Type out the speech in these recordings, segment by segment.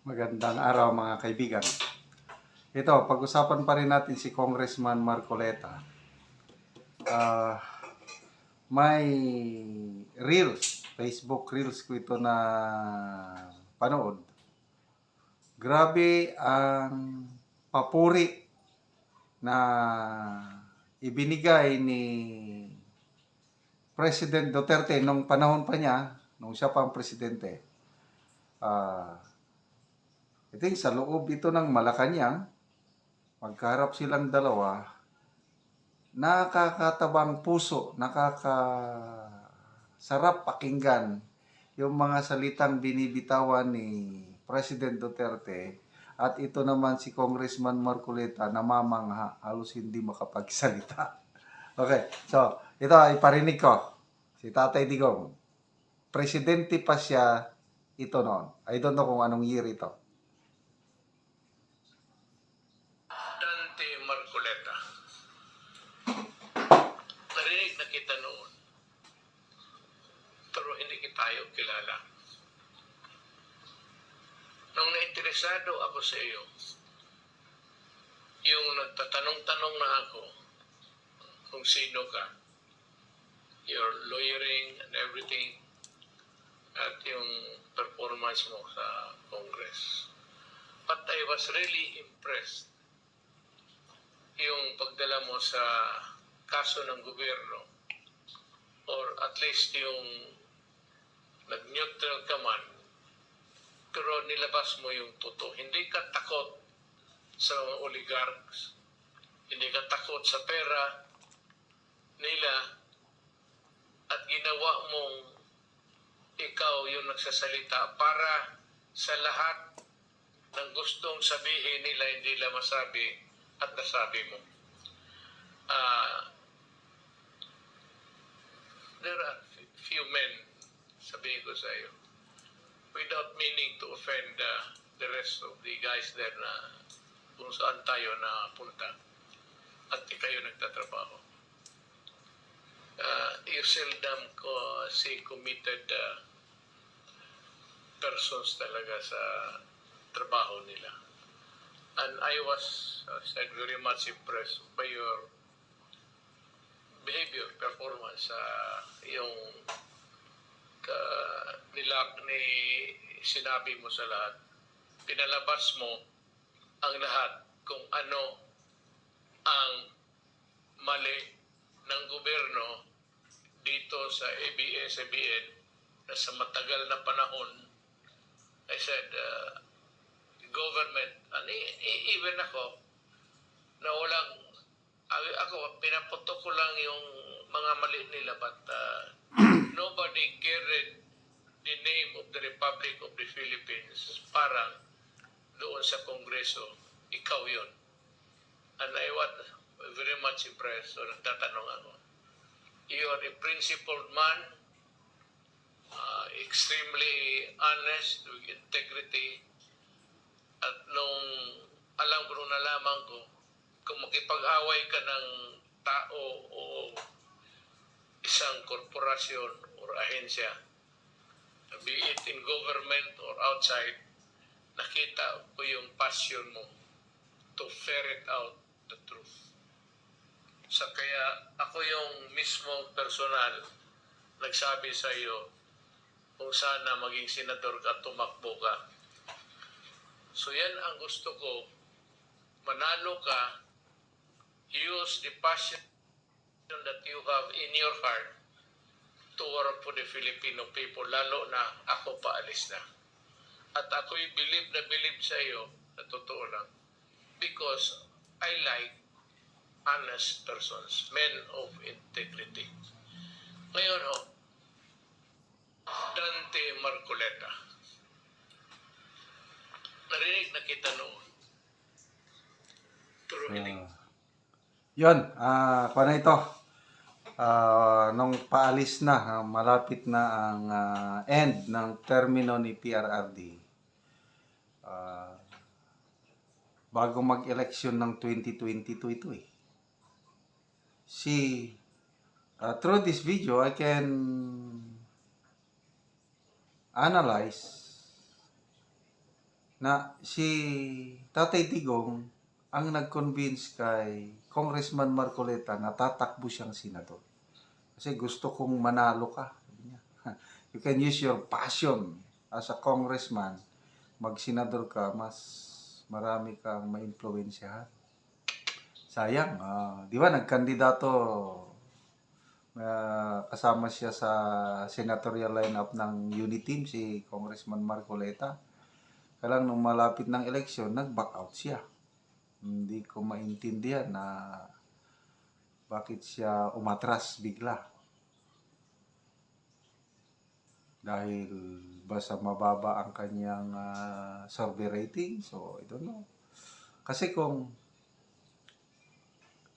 Magandang araw mga kaibigan. Ito, pag-usapan pa rin natin si Congressman Marcoleta. Ah, may reels, Facebook reels ko ito na panood. Grabe ang papuri na ibinigay ni President Duterte nung panahon pa niya, nung siya pa ang presidente. Ah, I think sa loob ito ng Malacanang, magkaharap silang dalawa, nakakatabang puso, nakakasarap pakinggan yung mga salitang binibitawan ni President Duterte at ito naman si Congressman Marcoleta namamangha, halos hindi makapagsalita. Okay, so ito iparinig ko. Si Tatay Digong, presidente pa siya ito noon. I don't know kung anong year ito. Dante Marcoleta. Narinig na kita noon. Pero hindi kita tayo kilala. Nung ako sa iyo, yung nagtatanong-tanong na ako kung sino ka, your lawyering and everything, at yung performance mo sa Congress. But I was really impressed. Yung pagdala mo sa kaso ng gobyerno or at least yung nag-neutral ka man pero nilabas mo yung totoo. Hindi ka takot sa oligarchs. Hindi ka takot sa pera nila at ginawa mong ikaw yung nagsasalita para sa lahat ng gustong sabihin nila hindi nila masabi at nasabi mo. Ah, there are few men, sabihin ko sa iyo, without meaning to offend uh, the rest of the guys there na kung saan tayo na punta at kayo nagtatrabaho. Uh, you seldom ko see committed uh, persons talaga sa trabaho nila. And I was uh, said very much impressed by your behavior, performance sa yung ka, nila ni sinabi mo sa lahat. Pinalabas mo ang lahat kung ano ang mali ng gobyerno dito sa ABS-CBN na sa matagal na panahon I said, uh, government, and e- e- even ako, na walang, ako, pinaputok ko lang yung mga mali nila, but uh, nobody carried the name of the Republic of the Philippines parang doon sa Kongreso, ikaw yun. And I was very much impressed. So nagtatanong ako, you are a principled man, uh, extremely honest, with integrity. At nung alam ko nung nalaman ko, kung makipag-away ka ng tao o isang korporasyon or ahensya, be it in government or outside, nakita ko yung passion mo to ferret out the truth. Sa kaya ako yung mismo personal nagsabi sa iyo kung sana maging senador ka, tumakbo ka. So yan ang gusto ko. Manalo ka, use the passion that you have in your heart to work for Filipino people, lalo na ako paalis na. At ako'y believe na believe sa iyo, na totoo lang. Because I like honest persons, men of integrity. Ngayon, oh, Dante Marcoleta. Narinig na kita noon. Pero hindi Ah, yun, ah, uh, na ito. Ah, nung paalis na, ah, malapit na ang ah, end ng termino ni PRRD. Ah, bago mag-election ng 2022 ito eh. Si, ah, through this video, I can analyze na si Tatay Digong ang nag-convince kay Congressman Marcoleta na tatakbo siyang senador. Kasi gusto kong manalo ka. You can use your passion as a congressman. Mag-senador ka, mas marami kang ma-influensyahan. Sayang. ah, di ba, nagkandidato ah, kasama siya sa senatorial lineup ng unity team, si Congressman Marcoleta. Kaya lang nung malapit ng eleksyon, nag-back out siya. Hindi ko maintindihan na bakit siya umatras bigla. Dahil ba sa mababa ang kanyang ah, survey rating? So, I don't know. Kasi kung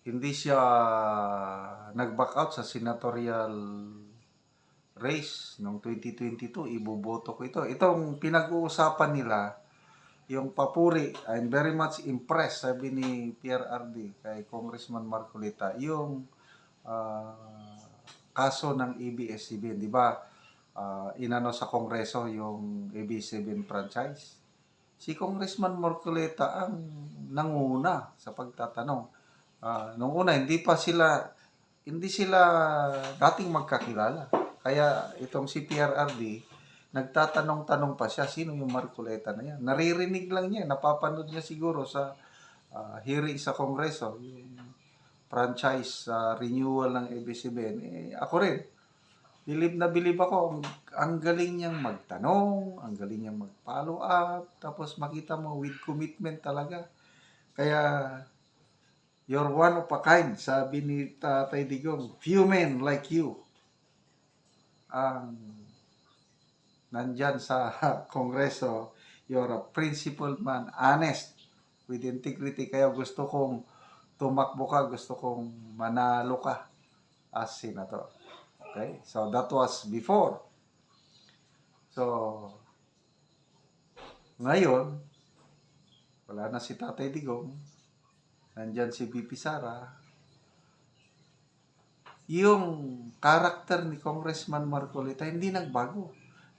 hindi siya nag-back out sa senatorial race noong 2022, iboboto ko ito. Itong pinag-uusapan nila, yung papuri, I'm very much impressed, sabi ni Pierre RD kay Congressman Marcolita, yung ah, kaso ng ABS-CBN, di ba? Ah, inano sa Kongreso yung ABS-CBN franchise. Si Congressman Marcolita ang nanguna sa pagtatanong. Ah, nung una, hindi pa sila, hindi sila dating magkakilala. Kaya itong si PRRD, nagtatanong-tanong pa siya, sino yung Marcoleta na yan? Naririnig lang niya, napapanood niya siguro sa ah, hearing sa Kongreso, yung franchise sa renewal ng ABCBN. Eh, ako rin, bilib na bilib ako, ang, galing niyang magtanong, ang galing niyang mag-follow up, tapos makita mo with commitment talaga. Kaya, you're one of a kind, sabi ni Tatay Digong, few men like you ang nandyan sa Kongreso, you're a principled man, honest, with integrity. Kaya gusto kong tumakbo ka, gusto kong manalo ka as senator. Okay? So, that was before. So, ngayon, wala na si Tatay Digong, nandyan si BP Sara, yung karakter ni Congressman Marcolita hindi nagbago.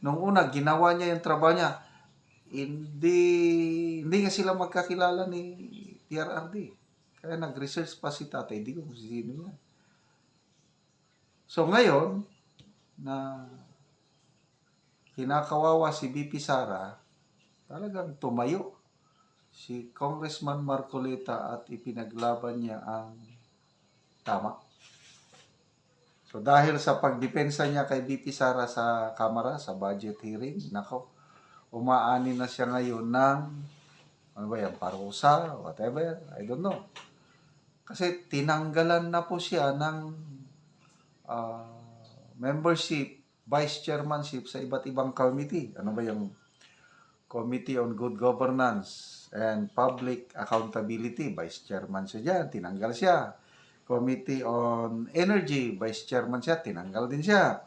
Nung una, ginawa niya yung trabaho niya. Hindi, hindi nga sila magkakilala ni PRRD. Kaya nag-research pa si tatay, kung sino yan. So ngayon, na kinakawawa si BP Sara, talagang tumayo si Congressman Marcolita at ipinaglaban niya ang tama. So dahil sa pagdepensa niya kay BP Sara sa Kamara, sa budget hearing, nako, umaani na siya ngayon ng, ano ba yan, parusa, whatever, I don't know. Kasi tinanggalan na po siya ng ah, membership, vice chairmanship sa iba't ibang committee. Ano ba yung Committee on Good Governance and Public Accountability, vice chairman siya dyan, tinanggal siya. Committee on Energy, Vice Chairman siya, tinanggal din siya.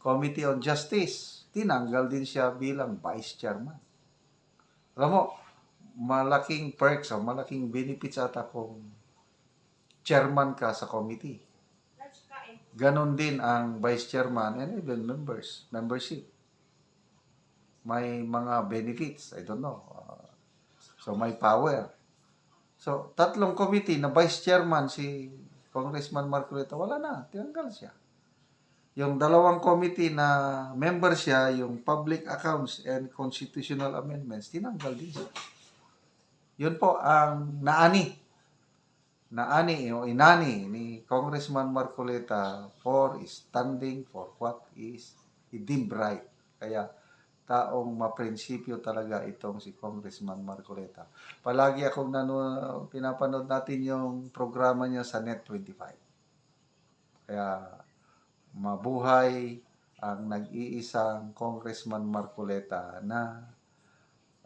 Committee on Justice, tinanggal din siya bilang Vice Chairman. Alam mo, malaking perks o malaking benefits ata kung chairman ka sa committee. Ganon din ang Vice Chairman and even members, membership. May mga benefits, I don't know. Uh, so may power. So, tatlong committee na Vice Chairman si Congressman Marcoleta, wala na, tinanggal siya. Yung dalawang committee na member siya, yung Public Accounts and Constitutional Amendments, tinanggal din siya. Yun po ang naani. Naani o inani ni Congressman Marcoleta for standing for what is deemed right. Kaya taong maprinsipyo talaga itong si Congressman Marcoleta. Palagi akong nanu pinapanood natin yung programa niya sa Net25. Kaya mabuhay ang nag-iisang Congressman Marcoleta na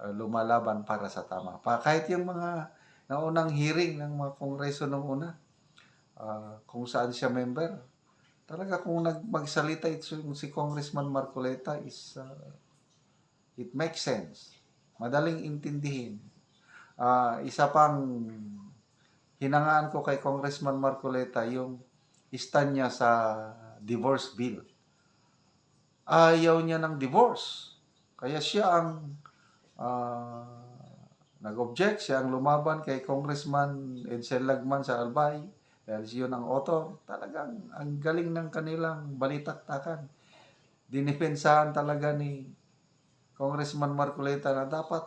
uh, lumalaban para sa tama. Pa kahit yung mga naunang hearing ng mga kongreso nung una, uh, kung saan siya member, talaga kung nag magsalita ito si Congressman Marcoleta is uh, it makes sense. Madaling intindihin. Ah, isa pang hinangaan ko kay Congressman Marcoleta yung stand niya sa divorce bill. Ayaw niya ng divorce. Kaya siya ang ah, nag-object siya ang lumaban kay Congressman Edsel Lagman sa Albay dahil siya ang author. Talagang ang galing ng kanilang balitaktakan. Dinipensahan talaga ni Congressman Marcoleta na dapat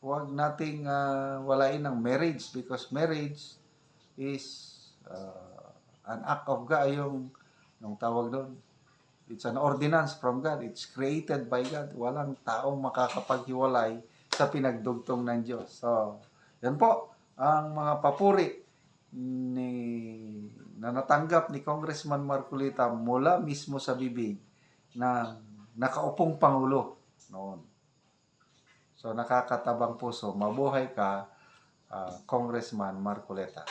huwag nating ah, walain ng marriage because marriage is ah, an act of God yung yung tawag doon. It's an ordinance from God. It's created by God. Walang taong makakapaghiwalay sa pinagdugtong ng Diyos. So, yan po ang mga papuri ni na natanggap ni Congressman Marcolita mula mismo sa bibig ng nakaupong pangulo noon. So nakakatabang puso, mabuhay ka, ah, Congressman Marcoleta.